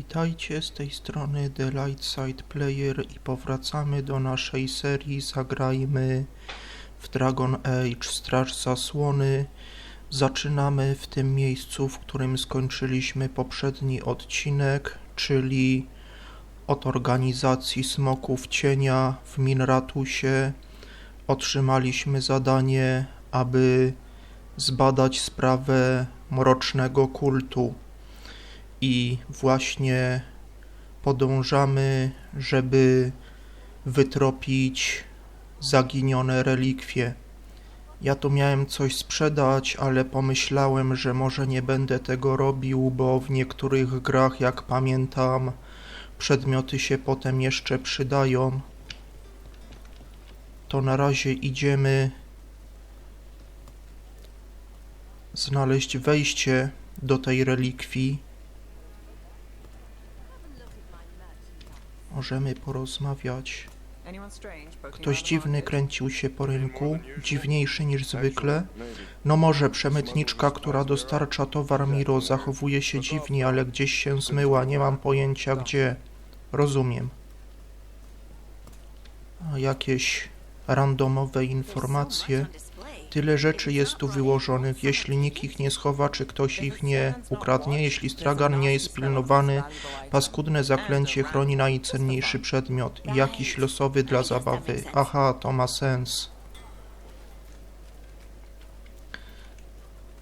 Witajcie z tej strony The Light Side Player i powracamy do naszej serii Zagrajmy w Dragon Age Straż Zasłony. Zaczynamy w tym miejscu, w którym skończyliśmy poprzedni odcinek, czyli od organizacji Smoków Cienia w Minratusie. Otrzymaliśmy zadanie, aby zbadać sprawę mrocznego kultu i właśnie podążamy, żeby wytropić zaginione relikwie. Ja tu miałem coś sprzedać, ale pomyślałem, że może nie będę tego robił, bo w niektórych grach, jak pamiętam, przedmioty się potem jeszcze przydają. To na razie idziemy znaleźć wejście do tej relikwii. Możemy porozmawiać. Ktoś dziwny kręcił się po rynku, dziwniejszy niż zwykle. No może przemytniczka, która dostarcza towar Miro, zachowuje się dziwnie, ale gdzieś się zmyła, nie mam pojęcia gdzie. Rozumiem. A jakieś randomowe informacje. Tyle rzeczy jest tu wyłożonych. Jeśli nikt ich nie schowa, czy ktoś ich nie ukradnie, jeśli stragan nie jest pilnowany, paskudne zaklęcie chroni najcenniejszy przedmiot jakiś losowy dla zabawy. Aha, to ma sens.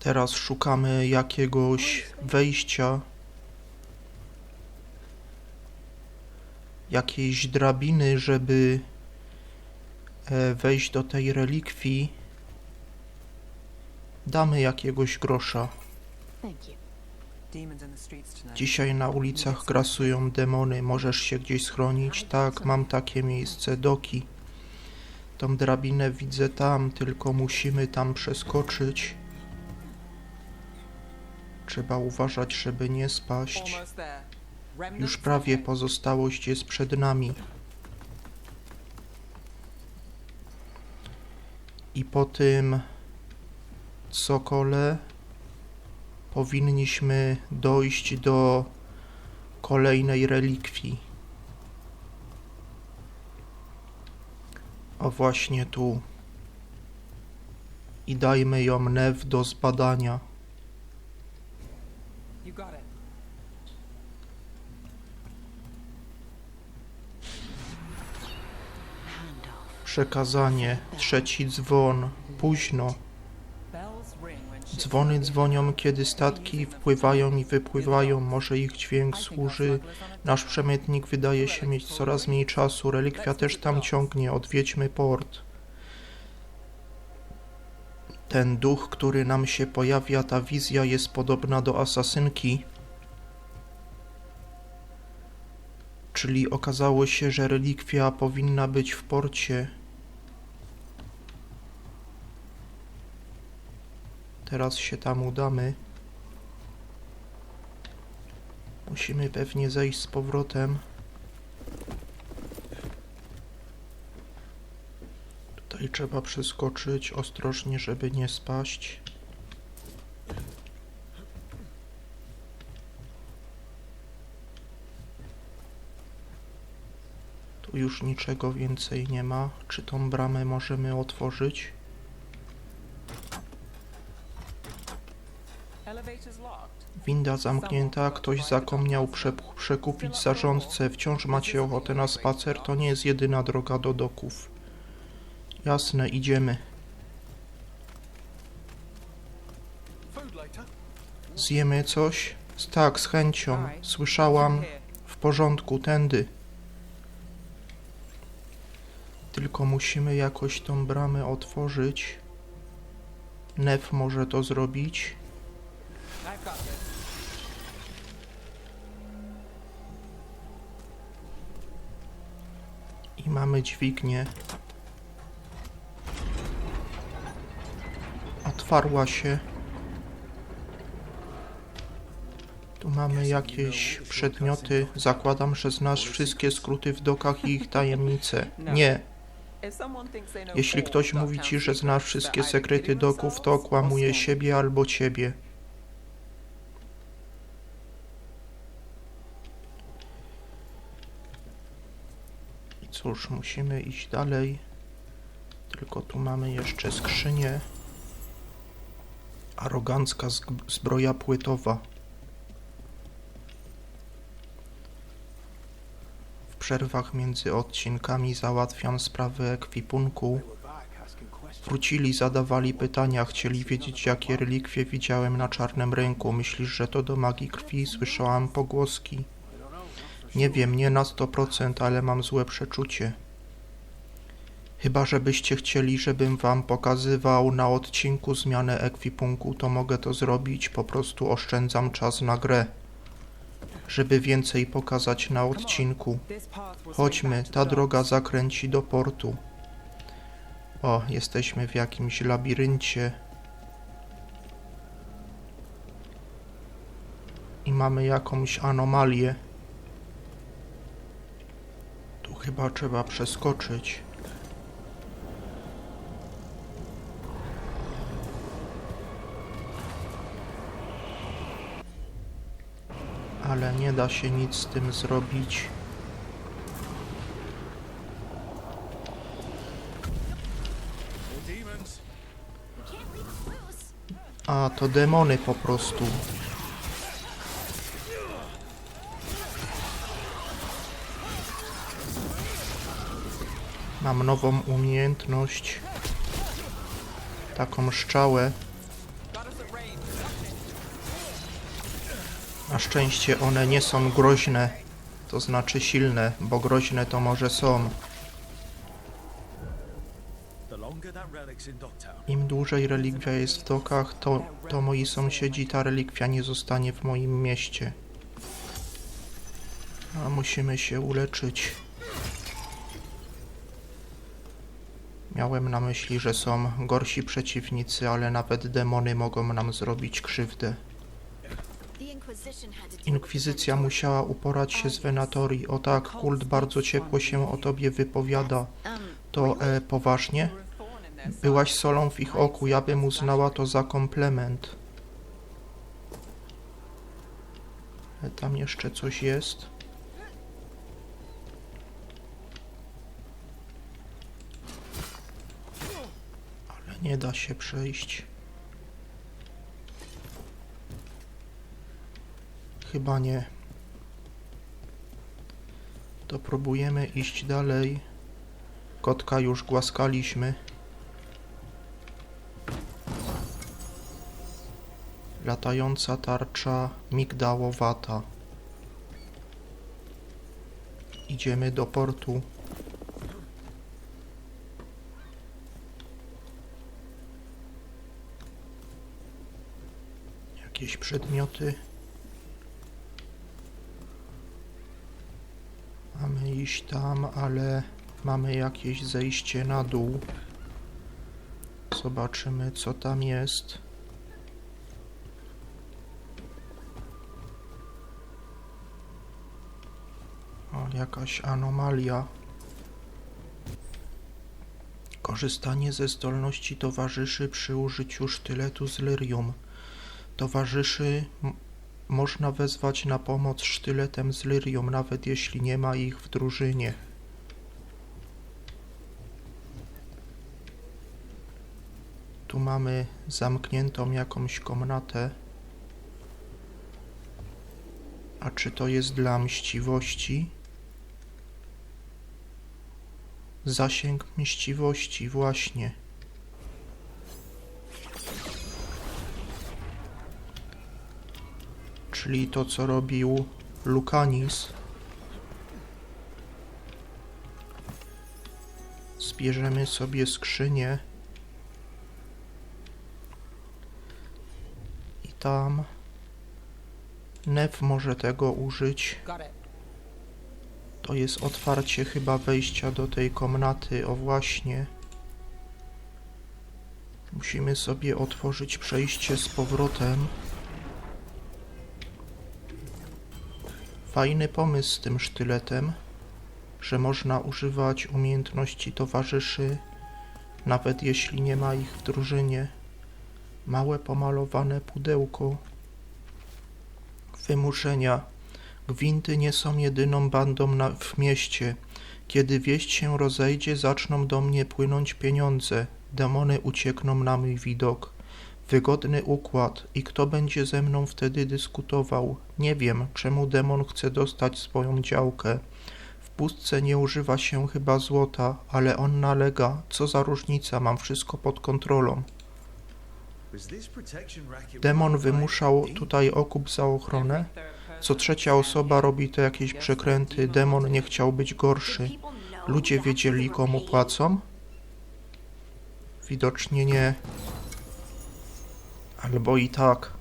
Teraz szukamy jakiegoś wejścia, jakiejś drabiny, żeby e, wejść do tej relikwii. Damy jakiegoś grosza. Dzisiaj na ulicach grasują demony. Możesz się gdzieś schronić? Tak, mam takie miejsce. Doki. Tą drabinę widzę tam, tylko musimy tam przeskoczyć. Trzeba uważać, żeby nie spaść. Już prawie pozostałość jest przed nami. I po tym Sokole powinniśmy dojść do kolejnej relikwii. O właśnie tu. I dajmy ją Nev do zbadania. Przekazanie, trzeci dzwon, późno. Dzwony dzwonią, kiedy statki wpływają i wypływają. Może ich dźwięk służy. Nasz przemytnik wydaje się mieć coraz mniej czasu. Relikwia też tam ciągnie. Odwiedźmy port. Ten duch, który nam się pojawia, ta wizja jest podobna do asasynki. Czyli okazało się, że relikwia powinna być w porcie. Teraz się tam udamy. Musimy pewnie zejść z powrotem. Tutaj trzeba przeskoczyć ostrożnie, żeby nie spaść. Tu już niczego więcej nie ma. Czy tą bramę możemy otworzyć? Winda zamknięta, ktoś zapomniał prze przekupić zarządcę. Wciąż macie ochotę na spacer? To nie jest jedyna droga do doków. Jasne, idziemy. Zjemy coś? Tak, z chęcią. Słyszałam. W porządku, tędy. Tylko musimy jakoś tą bramę otworzyć. Nef może to zrobić. Mamy dźwignię. Otwarła się. Tu mamy jakieś przedmioty. Zakładam, że znasz wszystkie skróty w dokach i ich tajemnice. Nie. Jeśli ktoś mówi ci, że znasz wszystkie sekrety doków, to okłamuje siebie albo ciebie. Cóż, musimy iść dalej. Tylko tu mamy jeszcze skrzynię. Arogancka zbroja płytowa. W przerwach między odcinkami załatwiam sprawę ekwipunku. Wrócili, zadawali pytania, chcieli wiedzieć, jakie relikwie widziałem na czarnym rynku. Myślisz, że to do magii krwi? Słyszałam pogłoski. Nie wiem, nie na 100%, ale mam złe przeczucie. Chyba, żebyście chcieli, żebym wam pokazywał na odcinku zmianę ekwipunku, to mogę to zrobić, po prostu oszczędzam czas na grę. Żeby więcej pokazać na odcinku. Chodźmy, ta droga zakręci do portu. O, jesteśmy w jakimś labiryncie. I mamy jakąś anomalię. Chyba trzeba przeskoczyć. Ale nie da się nic z tym zrobić. A, to demony po prostu. Mam nową umiejętność. Taką szczałę. Na szczęście one nie są groźne, to znaczy silne, bo groźne to może są. Im dłużej relikwia jest w dokach, to, to moi sąsiedzi, ta relikwia nie zostanie w moim mieście. A musimy się uleczyć. Miałem na myśli, że są gorsi przeciwnicy, ale nawet demony mogą nam zrobić krzywdę. Inkwizycja musiała uporać się z Venatori. O tak, kult bardzo ciepło się o tobie wypowiada. To e, poważnie? Byłaś solą w ich oku, ja bym uznała to za komplement. E, Tam jeszcze coś jest. Nie da się przejść. Chyba nie. To próbujemy iść dalej. Kotka już głaskaliśmy. Latająca tarcza migdałowata. Idziemy do portu. Jakieś przedmioty. Mamy iść tam, ale mamy jakieś zejście na dół. Zobaczymy, co tam jest. O, jakaś anomalia. Korzystanie ze zdolności towarzyszy przy użyciu sztyletu z lyrium. Towarzyszy można wezwać na pomoc sztyletem z lyrium, nawet jeśli nie ma ich w drużynie. Tu mamy zamkniętą jakąś komnatę. A czy to jest dla mściwości? Zasięg mściwości, właśnie. Czyli to, co robił Lucanis. Zbierzemy sobie skrzynię. I tam Nef może tego użyć. To jest otwarcie chyba wejścia do tej komnaty. O właśnie. Musimy sobie otworzyć przejście z powrotem. Fajny pomysł z tym sztyletem, że można używać umiejętności towarzyszy, nawet jeśli nie ma ich w drużynie. Małe pomalowane pudełko. Wymuszenia. Gwinty nie są jedyną bandą na, w mieście. Kiedy wieść się rozejdzie, zaczną do mnie płynąć pieniądze. Demony uciekną na mój widok. Wygodny układ. I kto będzie ze mną wtedy dyskutował? Nie wiem, czemu demon chce dostać swoją działkę. W pustce nie używa się chyba złota, ale on nalega. Co za różnica, mam wszystko pod kontrolą. Demon wymuszał tutaj okup za ochronę. Co trzecia osoba robi to jakieś przekręty. Demon nie chciał być gorszy. Ludzie wiedzieli, komu płacą? Widocznie nie. Albo i tak.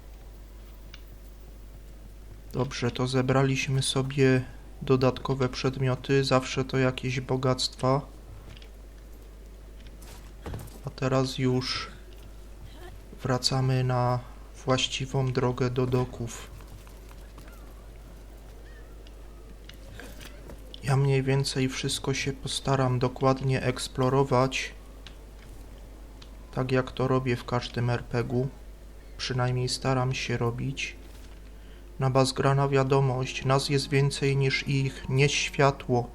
Dobrze, to zebraliśmy sobie dodatkowe przedmioty. Zawsze to jakieś bogactwa. A teraz już wracamy na właściwą drogę do doków. Ja mniej więcej wszystko się postaram dokładnie eksplorować, tak jak to robię w każdym RPG-u. Przynajmniej staram się robić. Na bazgrana wiadomość, nas jest więcej niż ich, nie światło.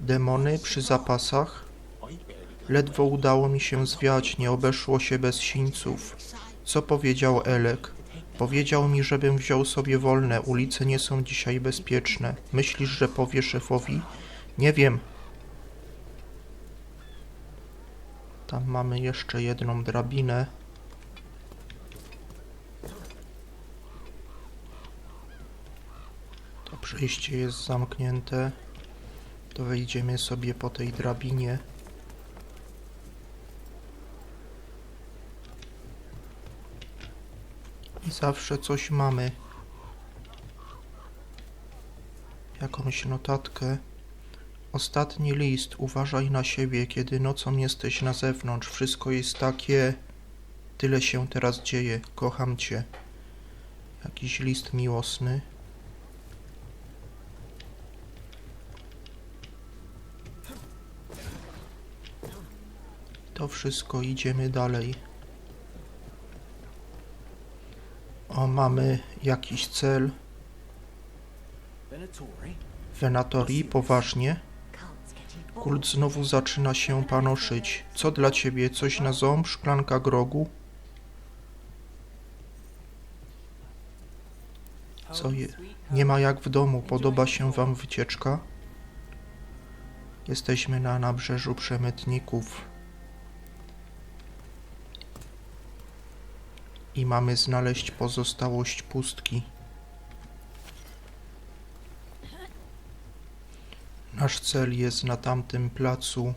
Demony przy zapasach. Ledwo udało mi się zwiać, nie obeszło się bez sińców. Co powiedział Elek? Powiedział mi, żebym wziął sobie wolne, ulice nie są dzisiaj bezpieczne. Myślisz, że powie szefowi? Nie wiem. Tam mamy jeszcze jedną drabinę. To przejście jest zamknięte. To wejdziemy sobie po tej drabinie. I zawsze coś mamy. Jakąś notatkę. Ostatni list. Uważaj na siebie, kiedy nocą jesteś na zewnątrz. Wszystko jest takie. Tyle się teraz dzieje. Kocham cię. Jakiś list miłosny. To wszystko idziemy dalej. O, mamy jakiś cel. Venatori? Poważnie. Kult znowu zaczyna się panoszyć. Co dla ciebie? Coś na ząb? Szklanka grogu? Co je? Nie ma jak w domu. Podoba się wam wycieczka? Jesteśmy na nabrzeżu przemytników. I mamy znaleźć pozostałość pustki. Nasz cel jest na tamtym placu.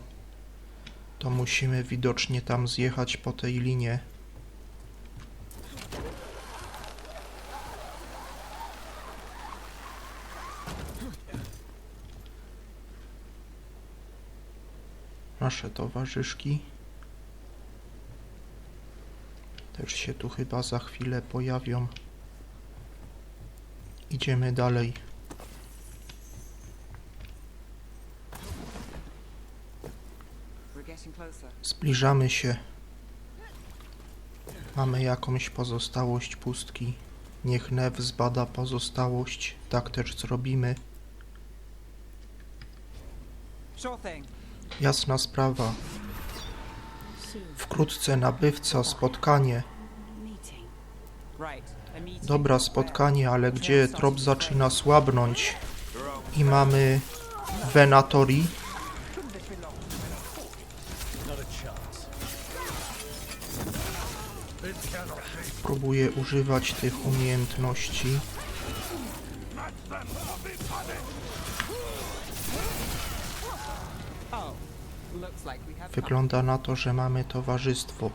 To musimy widocznie tam zjechać po tej linie. Nasze towarzyszki też się tu chyba za chwilę pojawią. Idziemy dalej. Zbliżamy się. Mamy jakąś pozostałość pustki. Niech Nev zbada pozostałość. Tak też zrobimy. Jasna sprawa. Wkrótce nabywca, spotkanie. Dobra, spotkanie, ale gdzie trop zaczyna słabnąć? I mamy Venatori. Używać tych umiejętności. Wygląda na to, że mamy towarzystwo.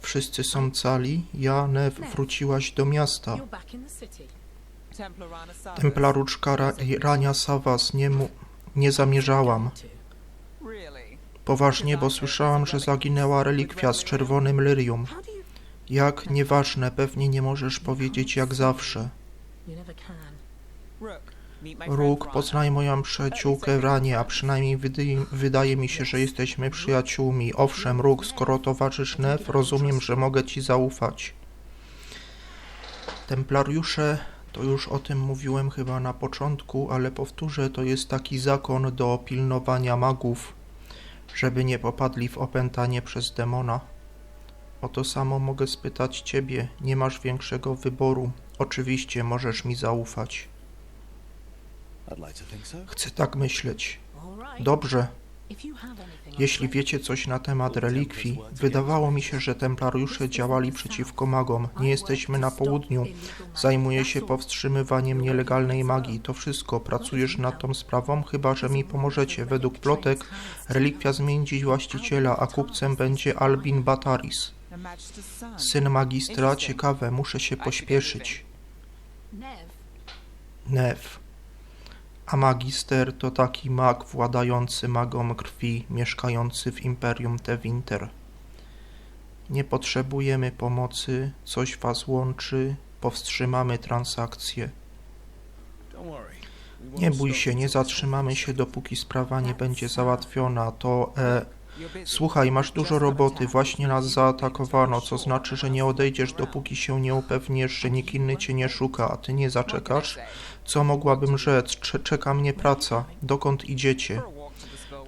Wszyscy są cali. Ja, Nev, wróciłaś do miasta. Templaruczka Ra Rania Savas nie, mu nie zamierzałam. Poważnie, bo słyszałam, że zaginęła relikwia z czerwonym lyrium. Jak? Nieważne, pewnie nie możesz powiedzieć jak zawsze. Róg, poznaj moją przyjaciółkę ranie, a przynajmniej wydaje, wydaje mi się, że jesteśmy przyjaciółmi. Owszem, Róg, skoro towarzysz Nev, rozumiem, że mogę ci zaufać. Templariusze, to już o tym mówiłem chyba na początku, ale powtórzę, to jest taki zakon do pilnowania magów, żeby nie popadli w opętanie przez demona. O to samo mogę spytać ciebie, nie masz większego wyboru. Oczywiście możesz mi zaufać. Chcę tak myśleć. Dobrze, Jeśli wiecie coś na temat relikwii, wydawało mi się, że templariusze działali przeciwko magom. Nie jesteśmy na południu. Zajmuję się powstrzymywaniem nielegalnej magii. To wszystko. Pracujesz nad tą sprawą, chyba że mi pomożecie. Według plotek relikwia zmieni dziś właściciela, a kupcem będzie Albin Bataris. Syn magistra, ciekawe, muszę się pośpieszyć. Nev. A magister to taki mag władający magą krwi, mieszkający w Imperium Tevinter. Nie potrzebujemy pomocy, coś was łączy, powstrzymamy transakcję. Nie bój się, nie zatrzymamy się, dopóki sprawa nie będzie załatwiona. To, e, słuchaj, masz dużo roboty, właśnie nas zaatakowano, co znaczy, że nie odejdziesz, dopóki się nie upewnisz, że nikt inny cię nie szuka, a ty nie zaczekasz? Co mogłabym rzec? Cze- czeka mnie praca. Dokąd idziecie?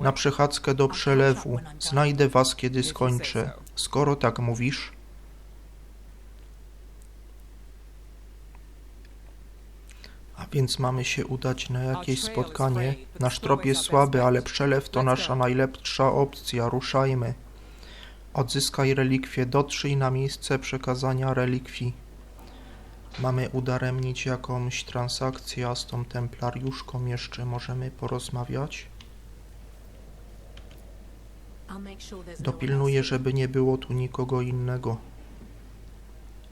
Na przechadzkę do przelewu. Znajdę was, kiedy skończę. Skoro tak mówisz. A więc mamy się udać na jakieś spotkanie. Nasz trop jest słaby, ale przelew to nasza najlepsza opcja. Ruszajmy. Odzyskaj relikwie, dotrzyj na miejsce przekazania relikwii. Mamy udaremnić jakąś transakcję, a z tą templariuszką jeszcze możemy porozmawiać. No Dopilnuję, żeby nie było tu nikogo innego.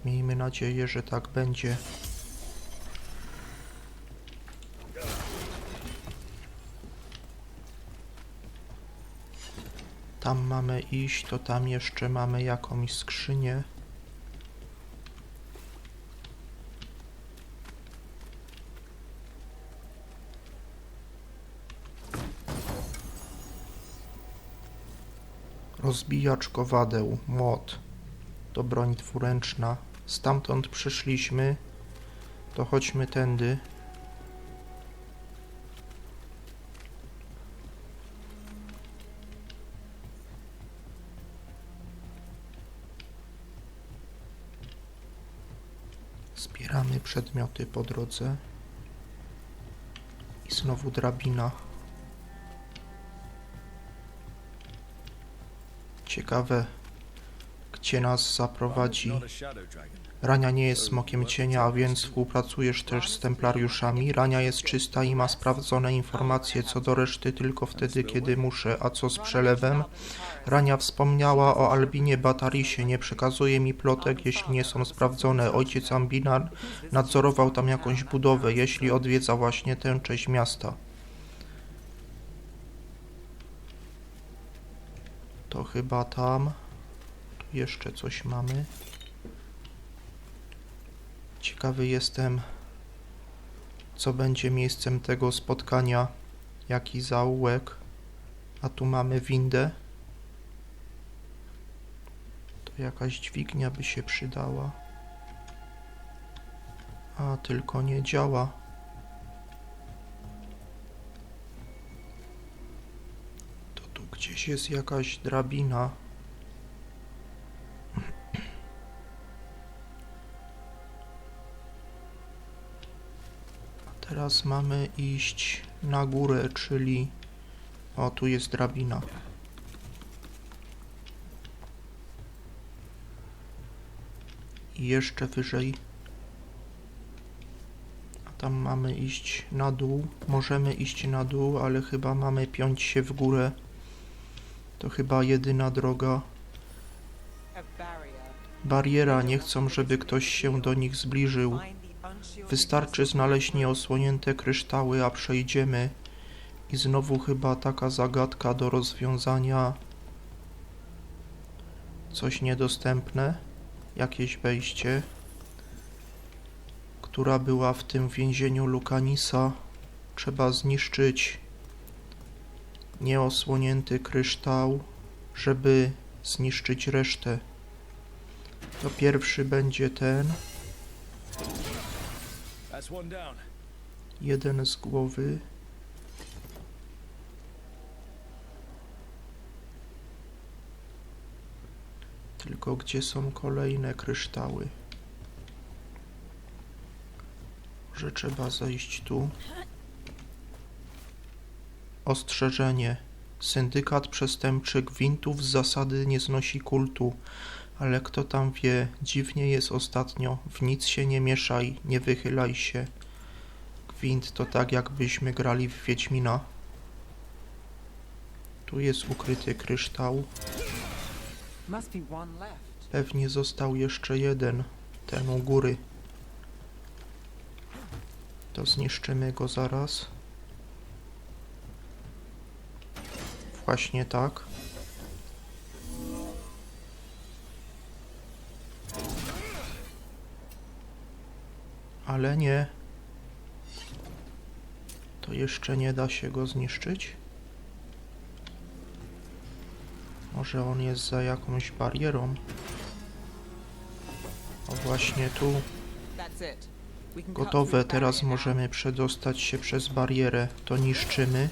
Miejmy nadzieję, że tak będzie. Tam mamy iść, to tam jeszcze mamy jakąś skrzynię. Rozbijacz kowadeł, młot. To broń dwuręczna. Stamtąd przyszliśmy. To chodźmy tędy. Zbieramy przedmioty po drodze. I znowu drabina. Ciekawe, gdzie nas zaprowadzi. Rania nie jest smokiem cienia, a więc współpracujesz też z templariuszami. Rania jest czysta i ma sprawdzone informacje co do reszty tylko wtedy, kiedy muszę. A co z przelewem? Rania wspomniała o Albinie Batarisie. Nie przekazuje mi plotek, jeśli nie są sprawdzone. Ojciec Ambina nadzorował tam jakąś budowę, jeśli odwiedza właśnie tę część miasta. Chyba tam. Tu jeszcze coś mamy. Ciekawy jestem, co będzie miejscem tego spotkania. Jaki zaułek. A tu mamy windę. To jakaś dźwignia by się przydała. A tylko nie działa. Gdzieś jest jakaś drabina. Teraz mamy iść na górę, czyli... O, tu jest drabina. I jeszcze wyżej. A tam mamy iść na dół. Możemy iść na dół, ale chyba mamy piąć się w górę. To chyba jedyna droga. Bariera, nie chcą, żeby ktoś się do nich zbliżył. Wystarczy znaleźć nieosłonięte kryształy, a przejdziemy. I znowu chyba taka zagadka do rozwiązania. Coś niedostępne? Jakieś wejście? Która była w tym więzieniu Lukanisa? Trzeba zniszczyć nieosłonięty kryształ, żeby zniszczyć resztę. To pierwszy będzie ten. Jeden z głowy. Tylko gdzie są kolejne kryształy? Że trzeba zejść tu. Ostrzeżenie. Syndykat przestępczy gwintów z zasady nie znosi kultu, ale kto tam wie, dziwnie jest ostatnio. W nic się nie mieszaj, nie wychylaj się. Gwint to tak jakbyśmy grali w Wiedźmina. Tu jest ukryty kryształ. Pewnie został jeszcze jeden, ten u góry. To zniszczymy go zaraz. Właśnie tak. Ale nie. To jeszcze nie da się go zniszczyć? Może on jest za jakąś barierą? O właśnie tu. Gotowe, teraz możemy przedostać się przez barierę. To niszczymy.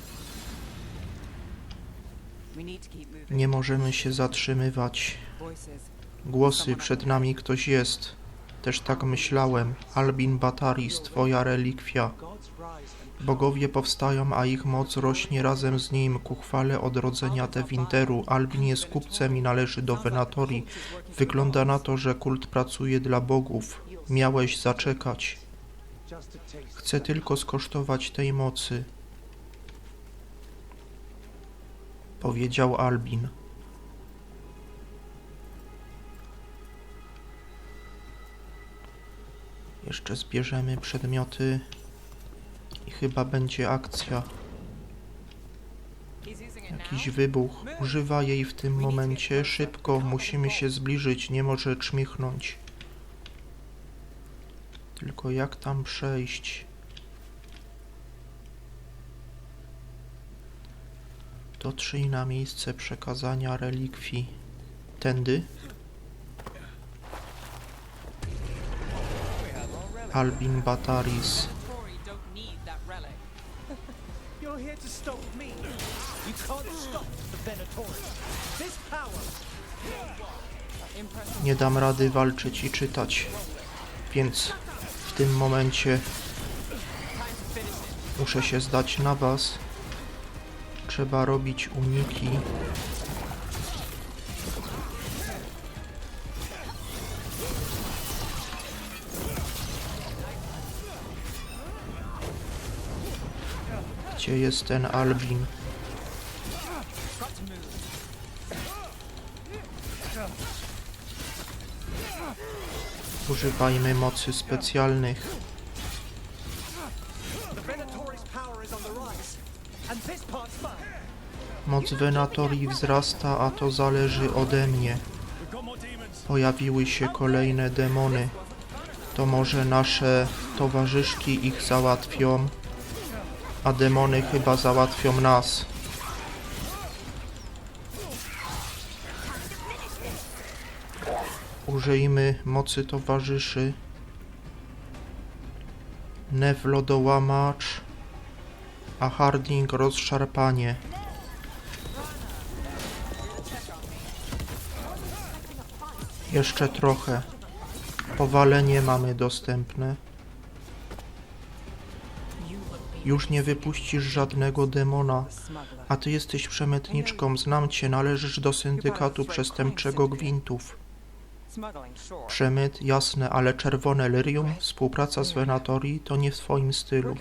Nie możemy się zatrzymywać. Głosy, przed nami ktoś jest. Też tak myślałem. Albin Bataris, twoja relikwia. Bogowie powstają, a ich moc rośnie razem z nim ku chwale odrodzenia Tewinteru. Albin jest kupcem i należy do Venatorii. Wygląda na to, że kult pracuje dla bogów. Miałeś zaczekać. Chcę tylko skosztować tej mocy. Powiedział Albin. Jeszcze zbierzemy przedmioty i chyba będzie akcja. Jakiś wybuch. Używa jej w tym momencie. Szybko, musimy się zbliżyć. Nie może czmichnąć. Tylko jak tam przejść? Dotrzyj na miejsce przekazania relikwii. Tędy? Albin Bataris. Tory don't need that relic. You're here to stop me. You can't stop the Venatori. This power Impressive. Nie dam rady walczyć i czytać. Więc w tym momencie muszę się zdać na was. Trzeba robić uniki. Gdzie jest ten Albin? Używajmy mocy specjalnych. Moc Venatorii wzrasta, a to zależy ode mnie. Pojawiły się kolejne demony. To może nasze towarzyszki ich załatwią, a demony chyba załatwią nas. Użyjmy mocy towarzyszy. Nev lodołamacz, a Harding rozszarpanie. Jeszcze trochę. Powalenie mamy dostępne. Już nie wypuścisz żadnego demona, a ty jesteś przemytniczką, znam cię, należysz do syndykatu przestępczego gwintów. Przemyt, jasne, ale czerwone lyrium, współpraca z Venatorii to nie w twoim stylu.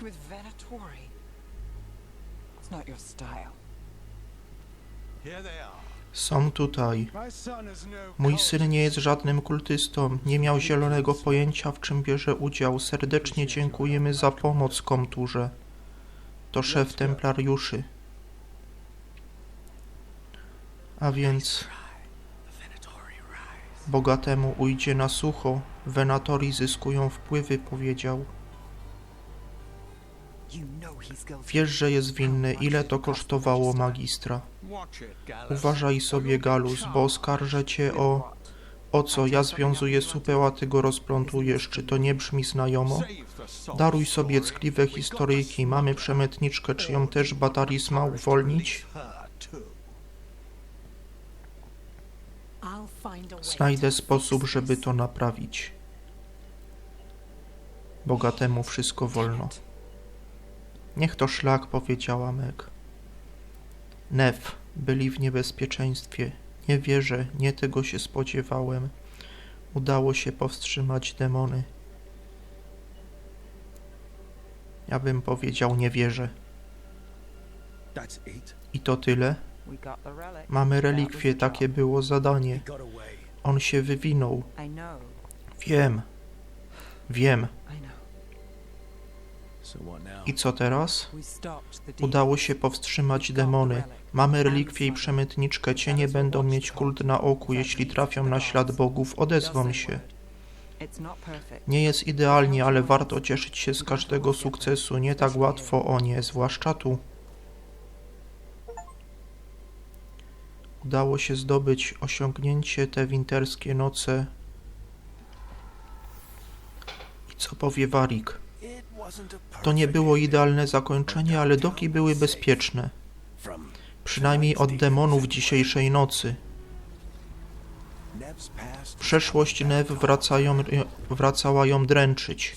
Są tutaj. My son is no Mój syn nie jest żadnym kultystą, nie miał zielonego pojęcia, w czym bierze udział. Serdecznie dziękujemy za pomoc, komturze. To szef templariuszy. A więc bogatemu ujdzie na sucho, Venatori zyskują wpływy, powiedział. Wiesz, że jest winny, ile to kosztowało magistra. Uważaj sobie, Galus, bo oskarżę cię o... O co, ja związuję supę, a ty go rozplątujesz. Czy to nie brzmi znajomo? Daruj sobie ckliwe historyjki. Mamy przemytniczkę, czy ją też Bataris ma uwolnić? Znajdę sposób, żeby to naprawić. Bogatemu wszystko wolno. Niech to szlak, powiedziała Meg. Nef, byli w niebezpieczeństwie. Nie wierzę, nie tego się spodziewałem. Udało się powstrzymać demony. Ja bym powiedział, nie wierzę. I to tyle? Mamy relikwie, takie było zadanie. On się wywinął. Wiem. Wiem. I co teraz? Udało się powstrzymać demony. Mamy relikwie i przemytniczkę. Cienie będą mieć kult na oku. Jeśli trafią na ślad bogów, odezwą się. Nie jest idealnie, ale warto cieszyć się z każdego sukcesu. Nie tak łatwo o nie, zwłaszcza tu. Udało się zdobyć osiągnięcie te winterskie noce. I co powie Warik? To nie było idealne zakończenie, ale doki były bezpieczne. Przynajmniej od demonów dzisiejszej nocy. Przeszłość Nev wracała ją dręczyć,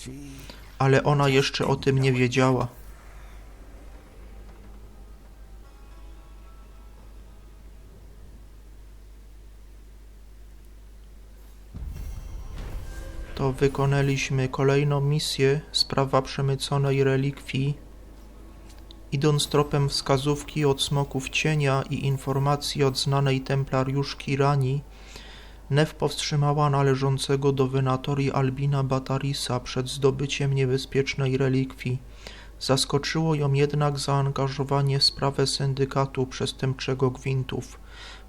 ale ona jeszcze o tym nie wiedziała. To wykonaliśmy kolejną misję, sprawa przemyconej relikwii. Idąc tropem wskazówki od smoków cienia i informacji od znanej templariuszki Rani, Nef powstrzymała należącego do Venatorii Albina Batarisa przed zdobyciem niebezpiecznej relikwii. Zaskoczyło ją jednak zaangażowanie w sprawę syndykatu przestępczego gwintów.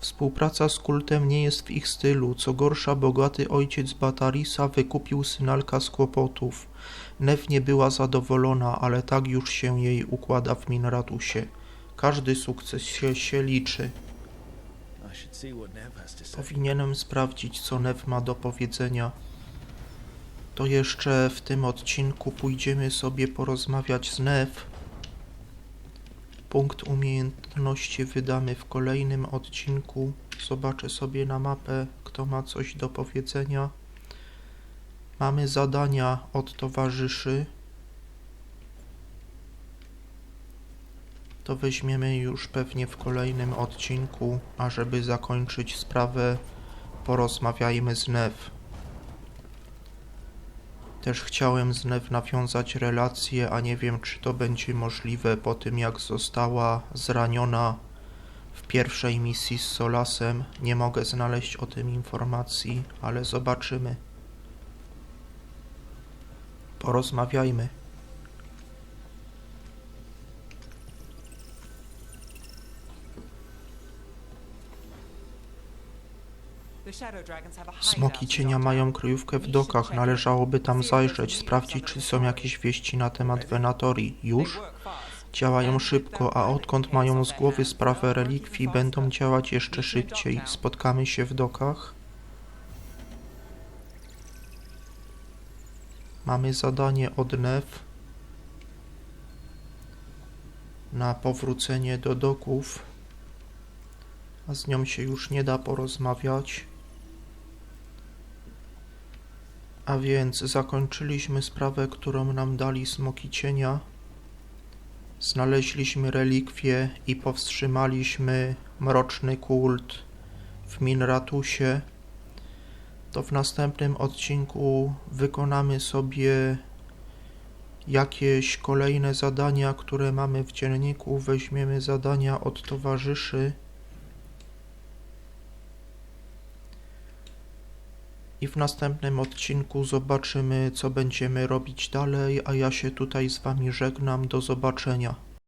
Współpraca z kultem nie jest w ich stylu, co gorsza bogaty ojciec Batarisa wykupił synalka z kłopotów. Nef nie była zadowolona, ale tak już się jej układa w Minratusie. Każdy sukces się, się liczy. Powinienem sprawdzić, co Nev ma do powiedzenia. To jeszcze w tym odcinku pójdziemy sobie porozmawiać z Nev. Punkt umiejętności wydamy w kolejnym odcinku. Zobaczę sobie na mapę, kto ma coś do powiedzenia. Mamy zadania od towarzyszy. To weźmiemy już pewnie w kolejnym odcinku, a żeby zakończyć sprawę, porozmawiajmy z Nev. Też chciałem z Nev nawiązać relację, a nie wiem, czy to będzie możliwe po tym, jak została zraniona w pierwszej misji z Solasem. Nie mogę znaleźć o tym informacji, ale zobaczymy. Porozmawiajmy. Smoki cienia mają kryjówkę w dokach, należałoby tam zajrzeć, sprawdzić, czy są jakieś wieści na temat Venatorii. Już? Działają szybko, a odkąd mają z głowy sprawę relikwii, będą działać jeszcze szybciej. Spotkamy się w dokach. Mamy zadanie od Nev na powrócenie do doków, a z nią się już nie da porozmawiać. A więc zakończyliśmy sprawę, którą nam dali smoki cienia. Znaleźliśmy relikwie i powstrzymaliśmy mroczny kult w Minratusie. To w następnym odcinku wykonamy sobie jakieś kolejne zadania, które mamy w dzienniku. Weźmiemy zadania od towarzyszy. I w następnym odcinku zobaczymy, co będziemy robić dalej, a ja się tutaj z Wami żegnam. Do zobaczenia.